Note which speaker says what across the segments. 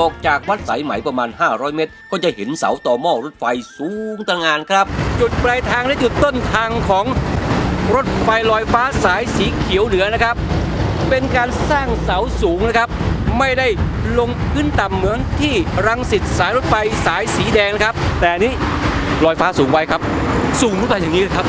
Speaker 1: ออกจากวัดสายไหมประมาณ 500 เมตร ก็จะเห็นเสาต่อหม้อรถไฟสูงตระหงานครับ จุดปลายทางและจุดต้นทางของรถไฟลอยฟ้าสายสีเขียวเหนือนะครับ เป็นการสร้างเสาสูงนะครับ ไม่ได้ลงพื้นต่ำเหมือนที่รังสิตสายรถไฟสายสีแดงนะครับ แต่นี้ลอยฟ้าสูงไว้ครับ สูงขึ้นไปอย่างนี้ครับ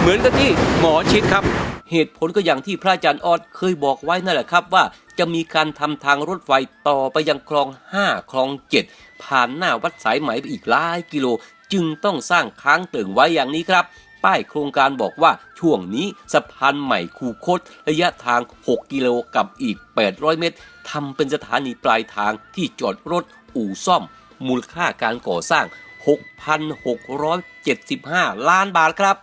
Speaker 1: เหมือนกับที่หมอชิดครับ เหตุผลก็อย่างที่พระอาจารย์ออดเคยบอกไว้นั่นแหละครับว่าจะมีการทำทางรถไฟต่อไปยังคลอง 5 คลอง 7 ผ่านหน้าวัดสายไหมไปอีกหลายกิโล จึงต้องสร้างค้างเติ่งไว้อย่างนี้ครับ ป้ายโครงการบอกว่าช่วงนี้สะพานใหม่คูคต ระยะทาง 6 กิโลกับอีก 800 เมตรทำเป็นสถานีปลายทางที่จอดรถอู่ซ่อม มูลค่าการก่อสร้าง 6,675 ล้านบาทครับ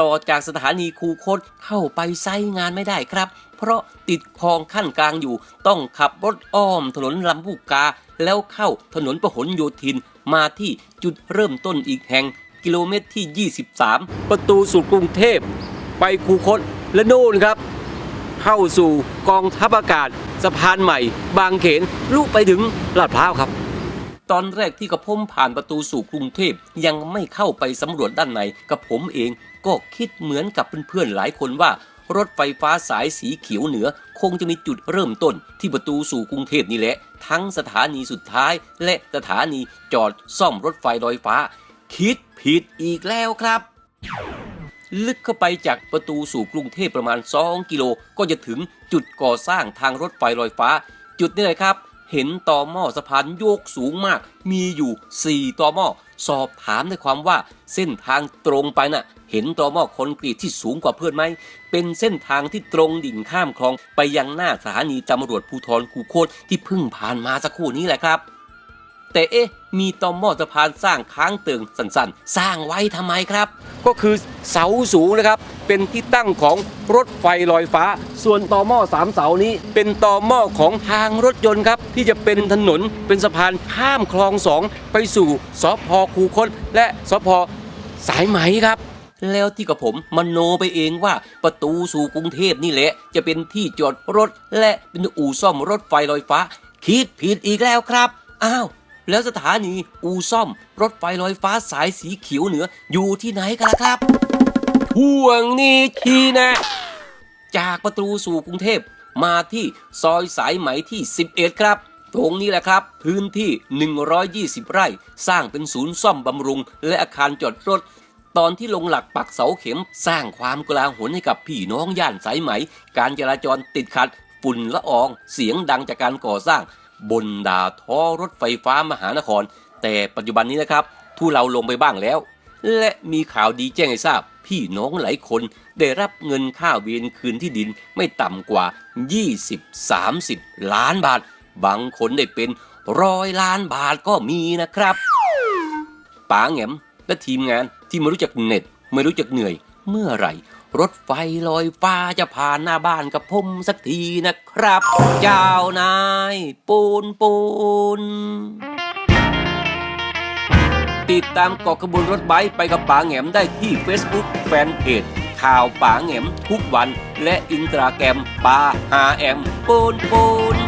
Speaker 1: ต่อจากสถานีคูคตเข้าไปไซงานไม่ได้ครับ เพราะติดคลองขั้นกลางอยู่ต้องขับรถอ้อมถนนลำพูกา แล้วเข้าถนนพหลโยธินมาที่จุดเริ่มต้นอีกแห่งกิโลเมตรที่ 23 ประตูสู่กรุงเทพ ไปคูคตและโน่นครับ เข้าสู่กองทัพอากาศสะพานใหม่ บางเขนลุไปถึงลาดพร้าวครับ ตอนแรกที่กระผมผ่านประตูสู่กรุงเทพยังไม่เข้าไปสำรวจด้านในกับผมเองก็คิดเหมือนกับเพื่อนๆหลายคนว่ารถไฟฟ้าสายสีเขียวเหนือ คงจะมีจุดเริ่มต้นที่ประตูสู่กรุงเทพนี่แหละ ทั้งสถานีสุดท้ายและสถานีจอดซ่อมรถไฟลอยฟ้า คิดผิดอีกแล้วครับ ลึกเข้าไปจากประตูสู่กรุงเทพประมาณ 2 กิโล ก็จะถึงจุดก่อสร้างทางรถไฟลอยฟ้า จุดนี้เลยครับ เห็นต่อหม้อสะพานโยกสูงมาก มีอยู่ 4ต่อหม้อสอบถามในความว่าเส้นทางตรงไปน่ะ เห็นต่อหม้อคอนกรีตที่สูงกว่าเพื่อนไหม เป็นเส้นทางที่ตรงดิ่งข้ามคลองไปยังหน้าสถานีตำรวจภูธรคูโคตที่เพิ่งผ่านมาสักครู่นี้แหละครับ แต่เอ๊ะ มีต่อหม้อสะพานสร้างค้างเติงสั้นๆ สร้างไว้ทำไมครับ ก็คือเสาสูงนะครับ เป็นที่ตั้งของรถไฟลอยฟ้า ส่วนต่อหม้อสามเสานี้ เป็นต่อหม้อของทางรถยนต์ครับ ที่จะเป็นถนนเป็นสะพานข้ามคลองสองไปสู่สพคูคตและสพสายไหมครับแล้วที่กับผมมโนไปเองว่าประตูสู่กรุงเทพนี่แหละ จะเป็นที่จอดรถและเป็นอู่ซ่อมรถไฟลอยฟ้า คิดผิดอีกแล้วครับ อ้าว แล้วสถานีอู่ซ่อม รถไฟลอยฟ้าสายสีเขียวเหนืออยู่ที่ไหนกันล่ะครับห่วงนี้ทีนะ จากประตูสู่กรุงเทพมาที่ซอยสายไหมที่ 11 ครับ ตรงนี้แหละครับ พื้นที่ 120 ไร่ สร้างเป็นศูนย์ซ่อมบำรุง และอาคารจอดรถ ตอนที่ลงหลักปักเสาเข็ม สร้างความกลาหนให้กับพี่น้องย่านสายไหม การจราจรติดขัดฝุ่นละออง เสียงดังจากการก่อสร้าง บนดาท้อรถไฟฟ้ามหานคร แต่ปัจจุบันนี้นะครับทุเราลงไปบ้างแล้ว และมีข่าวดีแจ้งให้ทราบ พี่น้องหลายคนได้รับเงินค่าเวรคืนที่ดินไม่ต่ำกว่า 20-30 ล้านบาท บางคนได้เป็นร้อยล้านบาทก็มีนะครับป๋าแหงมและทีมงานที่ไม่รู้จักเหน็ดไม่รู้จักเหนื่อยเมื่อไหร่ รถไฟลอยฟ้าจะผ่านหน้าบ้านกับผมสักทีนะครับ เจ้านายปูนปูน ติดตามเกาะขบวนรถไบไปกับป๋าแหงมได้ที่ Facebook แฟนเพจข่าวป๋าแหงมทุกวัน และอินสตาแกรมป๋าหาแอมปูนปูน